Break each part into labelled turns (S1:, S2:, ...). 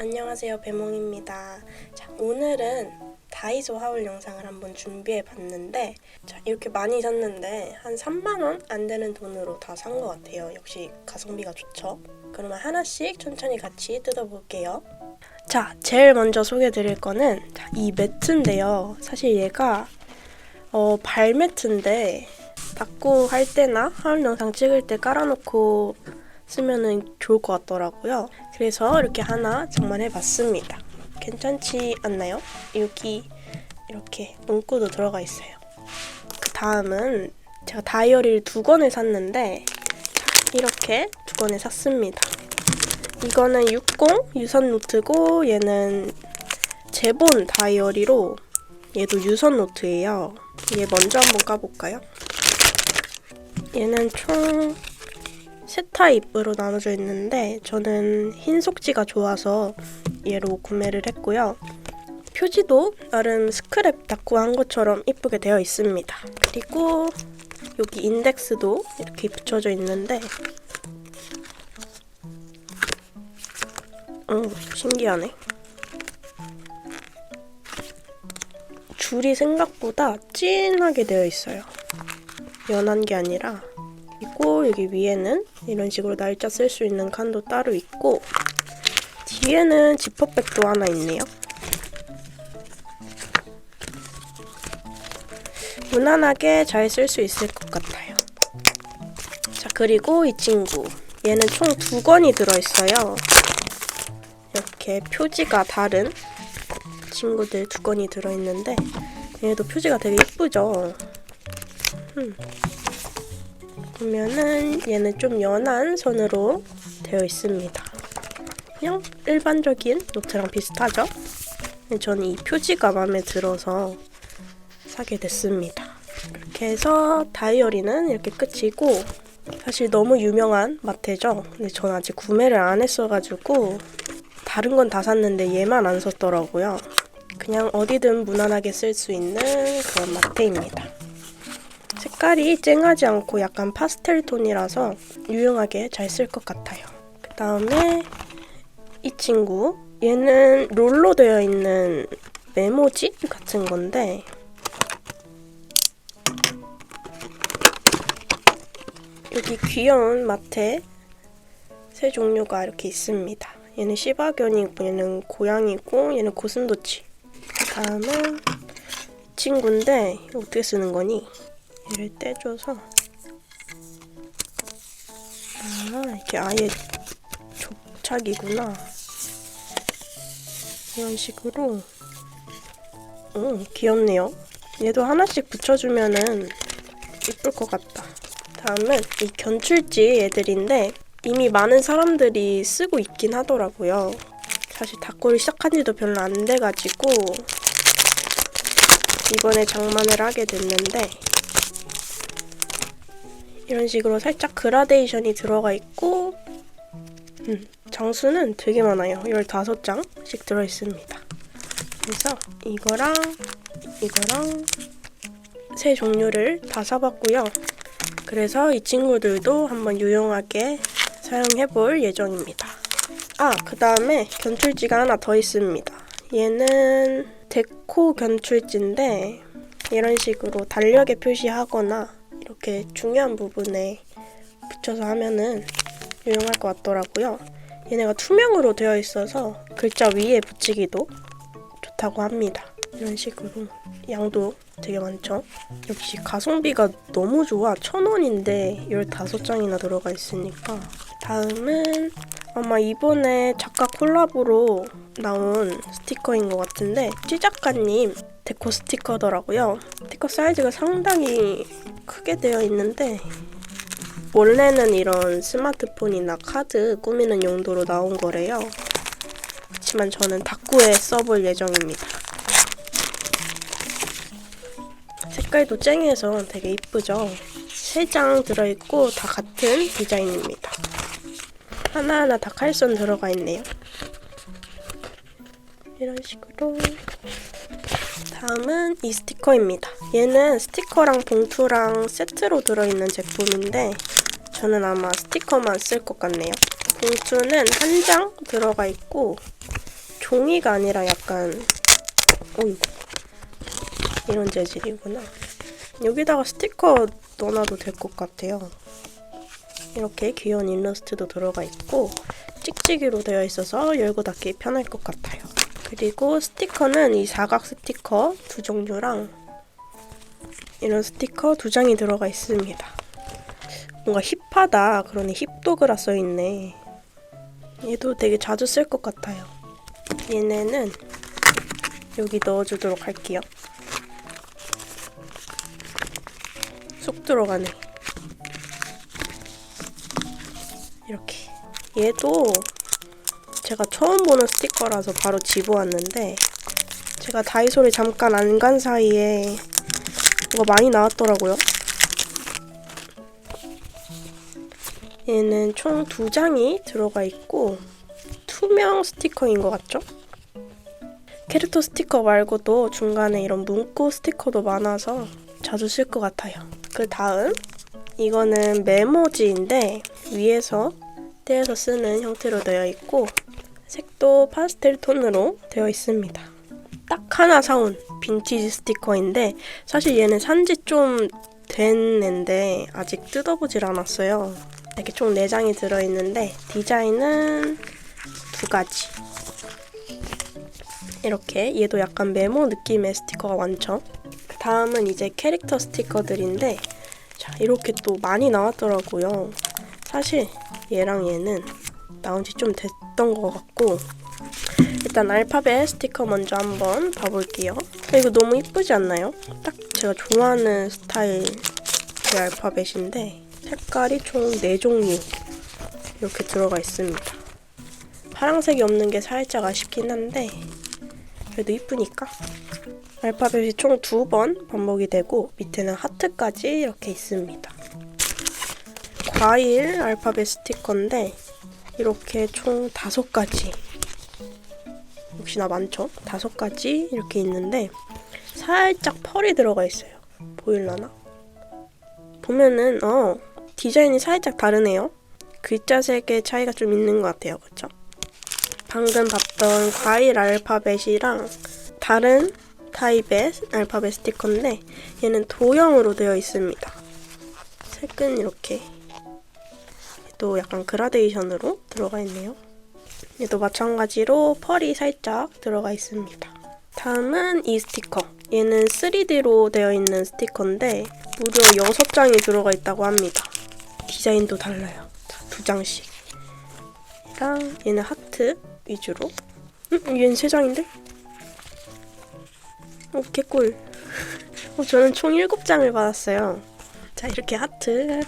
S1: 안녕하세요 배몽입니다. 자, 오늘은 다이소 하울 영상을 한번 준비해 봤는데 자, 이렇게 많이 샀는데 한 3만원? 안 되는 돈으로 다 산 것 같아요. 역시 가성비가 좋죠? 그러면 하나씩 천천히 같이 뜯어볼게요. 자 제일 먼저 소개해 드릴 거는 자, 이 매트인데요. 사실 얘가 어, 발 매트인데 닦고 할 때나 하울 영상 찍을 때 깔아놓고 쓰면은 좋을 것 같더라고요. 그래서 이렇게 하나 장만해봤습니다. 괜찮지 않나요? 여기 이렇게 문구도 들어가 있어요. 그 다음은 제가 다이어리를 두 권을 샀는데 이렇게 두 권을 샀습니다. 이거는 60 유선 노트고 얘는 제본 다이어리로 얘도 유선 노트예요. 얘 먼저 한번 까볼까요? 얘는 총 세 타입으로 나눠져 있는데 저는 흰 속지가 좋아서 얘로 구매를 했고요. 표지도 나름 스크랩 닦고 한 것처럼 이쁘게 되어 있습니다. 그리고 여기 인덱스도 이렇게 붙여져 있는데 어, 신기하네. 줄이 생각보다 진하게 되어 있어요. 연한 게 아니라 그리고 여기 위에는 이런 식으로 날짜 쓸 수 있는 칸도 따로 있고 뒤에는 지퍼백도 하나 있네요. 무난하게 잘 쓸 수 있을 것 같아요. 자 그리고 이 친구 얘는 총 두 권이 들어있어요. 이렇게 표지가 다른 친구들 두 권이 들어있는데 얘도 표지가 되게 예쁘죠. 음. 보면은 얘는 좀 연한 선으로 되어 있습니다. 그냥 일반적인 노트랑 비슷하죠? 저는 이 표지가 마음에 들어서 사게 됐습니다. 이렇게 해서 다이어리는 이렇게 끝이고 사실 너무 유명한 마테죠? 근데 저는 아직 구매를 안 했어가지고 다른 건 다 샀는데 얘만 안 샀더라고요. 그냥 어디든 무난하게 쓸 수 있는 그런 마테입니다. 색깔이 쨍하지 않고 약간 파스텔 톤이라서 유용하게 잘 쓸 것 같아요. 그 다음에 이 친구 얘는 롤로 되어 있는 메모지 같은 건데 여기 귀여운 마테 세 종류가 이렇게 있습니다. 얘는 시바견이고 얘는 고양이고 얘는 고슴도치 그 다음은 친구인데 어떻게 쓰는 거니? 얘를 떼줘서 아 이게 아예 좁착이구나. 이런 식으로. 오 귀엽네요. 얘도 하나씩 붙여주면은 이쁠 것 같다. 다음은 이 견출지 애들인데 이미 많은 사람들이 쓰고 있긴 하더라고요. 사실 닭골이 시작한 지도 별로 안 돼가지고 이번에 장만을 하게 됐는데 이런 식으로 살짝 그라데이션이 들어가 있고 음, 장수는 되게 많아요. 15장씩 들어있습니다. 그래서 이거랑 이거랑 세 종류를 다 사봤고요. 그래서 이 친구들도 한번 유용하게 사용해볼 예정입니다. 아, 그 다음에 견출지가 하나 더 있습니다. 얘는 데코 견출지인데 이런 식으로 달력에 표시하거나 이렇게 중요한 부분에 붙여서 하면은 유용할 것 같더라고요. 얘네가 투명으로 되어 있어서 글자 위에 붙이기도 좋다고 합니다. 이런 식으로 양도 되게 많죠. 역시 가성비가 너무 좋아. 천 원인데 15장이나 들어가 있으니까. 다음은 아마 이번에 작가 콜라보로 나온 스티커인 것 같은데 찌작가님 데코 스티커더라고요. 스티커 사이즈가 상당히 크게 되어 있는데 원래는 이런 스마트폰이나 카드 꾸미는 용도로 나온 거래요. 그렇지만 저는 탁구에 써볼 예정입니다. 색깔도 쨍해서 되게 이쁘죠? 세 장 들어있고 다 같은 디자인입니다. 하나하나 다 칼선 들어가 있네요. 이런 식으로 다음은 이 스티커입니다. 얘는 스티커랑 봉투랑 세트로 들어있는 제품인데 저는 아마 스티커만 쓸 것 같네요. 봉투는 한 장 들어가 있고 종이가 아니라 약간 어이구 이런 재질이구나. 여기다가 스티커 넣어놔도 될 것 같아요. 이렇게 귀여운 일러스트도 들어가 있고 찍찍이로 되어 있어서 열고 닫기 편할 것 같아요. 그리고 스티커는 이 사각 스티커 두 종류랑 이런 스티커 두 장이 들어가 있습니다. 뭔가 힙하다. 그러네 힙도그라 써있네. 얘도 되게 자주 쓸 것 같아요. 얘네는 여기 넣어주도록 할게요. 쏙 들어가네. 이렇게. 얘도 제가 처음 보는 스티커라서 바로 집어왔는데 제가 다이소를 잠깐 안 간 사이에 뭐가 많이 나왔더라고요. 얘는 총 두 장이 들어가 있고 투명 스티커인 것 같죠? 캐릭터 스티커 말고도 중간에 이런 문구 스티커도 많아서 자주 쓸 것 같아요. 그 다음 이거는 메모지인데 위에서 떼어서 쓰는 형태로 되어 있고 색도 파스텔 톤으로 되어 있습니다. 딱 하나 사온 빈티지 스티커인데 사실 얘는 산지 좀 된 앤데 아직 뜯어보질 않았어요. 이렇게 총 4장이 들어있는데 디자인은 두 가지. 이렇게 얘도 약간 메모 느낌의 스티커가 많죠. 그 다음은 이제 캐릭터 스티커들인데 자 이렇게 또 많이 나왔더라고요. 사실 얘랑 얘는 나온 지 좀 됐던 것 같고 일단 알파벳 스티커 먼저 한번 봐볼게요. 아, 이거 너무 이쁘지 않나요? 딱 제가 좋아하는 스타일의 알파벳인데 색깔이 총 4종류 이렇게 들어가 있습니다. 파란색이 없는 게 살짝 아쉽긴 한데 그래도 이쁘니까 알파벳이 총 두 번 반복이 되고 밑에는 하트까지 이렇게 있습니다. 과일 알파벳 스티커인데 이렇게 총 다섯 가지 역시나 많죠? 다섯 가지 이렇게 있는데 살짝 펄이 들어가 있어요. 보일라나? 보면은 어 디자인이 살짝 다르네요. 글자 색의 차이가 좀 있는 것 같아요. 그쵸? 방금 봤던 과일 알파벳이랑 다른 타입의 알파벳 스티커인데 얘는 도형으로 되어 있습니다. 색은 이렇게 또 약간 그라데이션으로 들어가 있네요. 얘도 마찬가지로 펄이 살짝 들어가 있습니다. 다음은 이 스티커. 얘는 3D로 되어 있는 스티커인데 무려 6장이 들어가 있다고 합니다. 디자인도 달라요. 자, 두 장씩. 얘랑 얘는 하트 위주로. 음, 얘는 세 장인데? 오, 개꿀. 어, 저는 총 7장을 받았어요. 자, 이렇게 하트.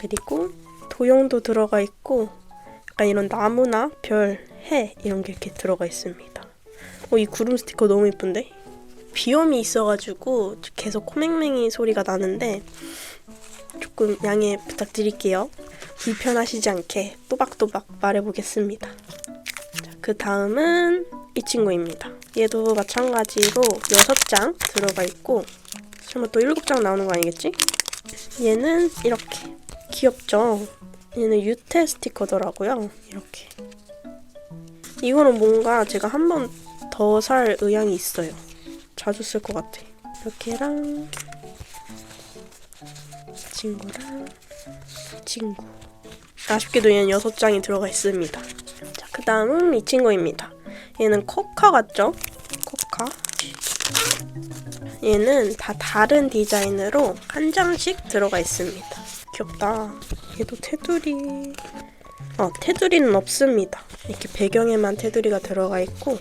S1: 그리고 도형도 들어가 있고 약간 이런 나무나 별, 해 이런 게 이렇게 들어가 있습니다. 어, 이 구름 스티커 너무 예쁜데? 비염이 있어가지고 계속 코맹맹이 소리가 나는데 조금 양해 부탁드릴게요. 불편하시지 않게 또박또박 말해보겠습니다. 자, 그 다음은 이 친구입니다. 얘도 마찬가지로 6장 들어가 있고 설마 또 7장 나오는 거 아니겠지? 얘는 이렇게 귀엽죠? 얘는 유태 스티커더라고요. 이렇게. 이거는 뭔가 제가 한 번 더 살 의향이 있어요. 자주 쓸 것 같아. 이렇게랑 이 친구랑 이 친구. 아쉽게도 얘는 여섯 장이 들어가 있습니다. 자, 그 다음은 이 친구입니다. 얘는 코카 같죠? 코카. 얘는 다 다른 디자인으로 한 장씩 들어가 있습니다. 귀엽다. 얘도 테두리. 어, 테두리는 없습니다. 이렇게 배경에만 테두리가 들어가 있고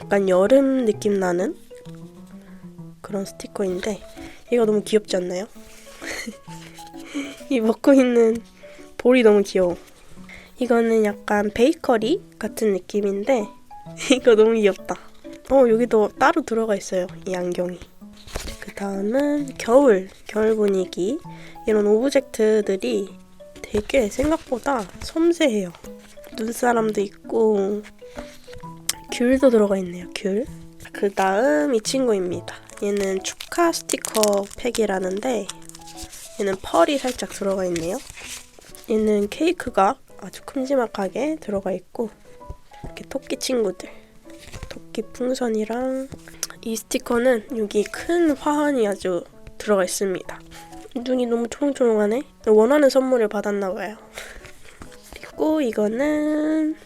S1: 약간 여름 느낌 나는 그런 스티커인데 얘가 너무 귀엽지 않나요? 이 먹고 있는 볼이 너무 귀여워. 이거는 약간 베이커리 같은 느낌인데 이거 너무 귀엽다. 어 여기도 따로 들어가 있어요. 이 안경이. 그 다음은 겨울, 겨울 분위기. 이런 오브젝트들이 되게 생각보다 섬세해요. 눈사람도 있고 귤도 들어가 있네요. 귤. 그 다음 이 친구입니다. 얘는 축하 스티커 팩이라는데 얘는 펄이 살짝 들어가 있네요. 얘는 케이크가 아주 큼지막하게 들어가 있고 이렇게 토끼 친구들 여기 풍선이랑 이 스티커는 여기 큰 화환이 아주 들어가 있습니다. 눈이 너무 초롱초롱하네. 원하는 선물을 받았나 봐요. 그리고 이거는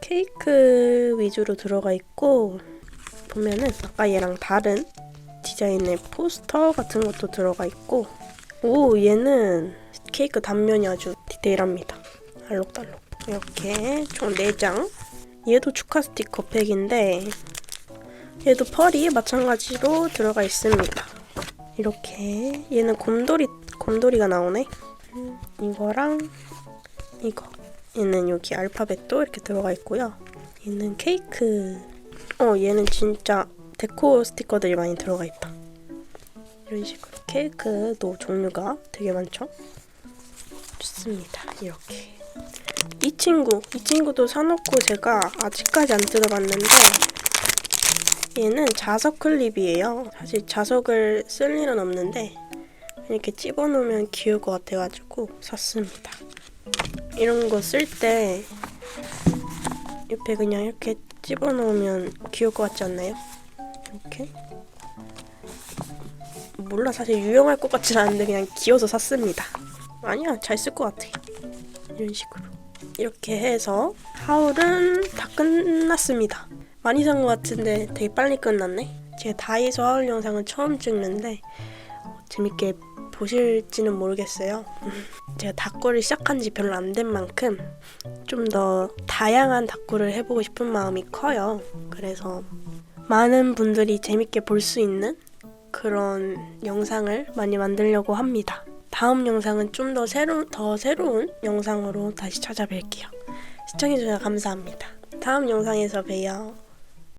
S1: 케이크 위주로 들어가 있고 보면은 아까 얘랑 다른 디자인의 포스터 같은 것도 들어가 있고 오 얘는 케이크 단면이 아주 디테일합니다. 알록달록 이렇게 총 4장 얘도 축하 스티커 팩인데 얘도 펄이 마찬가지로 들어가 있습니다. 이렇게 얘는 곰돌이 곰돌이가 나오네. 음, 이거랑 이거 얘는 여기 알파벳도 이렇게 들어가 있고요. 얘는 케이크. 어 얘는 진짜 데코 스티커들이 많이 들어가 있다. 이런 식으로 케이크도 종류가 되게 많죠. 좋습니다. 이렇게 이 친구 이 친구도 사놓고 제가 아직까지 안 뜯어봤는데 얘는 자석 클립이에요. 사실 자석을 쓸 일은 없는데 이렇게 집어놓으면 귀여울 것 같아가지고 샀습니다. 이런 거 쓸 때 옆에 그냥 이렇게 집어넣으면 귀여울 것 같지 않나요? 이렇게 몰라 사실 유용할 것 같진 않은데 그냥 귀여워서 샀습니다. 아니야 잘 쓸 것 같아. 이런 식으로 이렇게 해서 하울은 다 끝났습니다. 많이 산 것 같은데 되게 빨리 끝났네. 제가 다이소 하울 영상은 처음 찍는데 재밌게 보실지는 모르겠어요. 제가 닭구를 시작한 지 별로 안 된 만큼 좀 더 다양한 닭구를 해보고 싶은 마음이 커요. 그래서 많은 분들이 재밌게 볼 수 있는 그런 영상을 많이 만들려고 합니다. 다음 영상은 좀 더 새로 더 새로운 영상으로 다시 찾아뵐게요. 시청해주셔서 감사합니다. 다음 영상에서 봬요.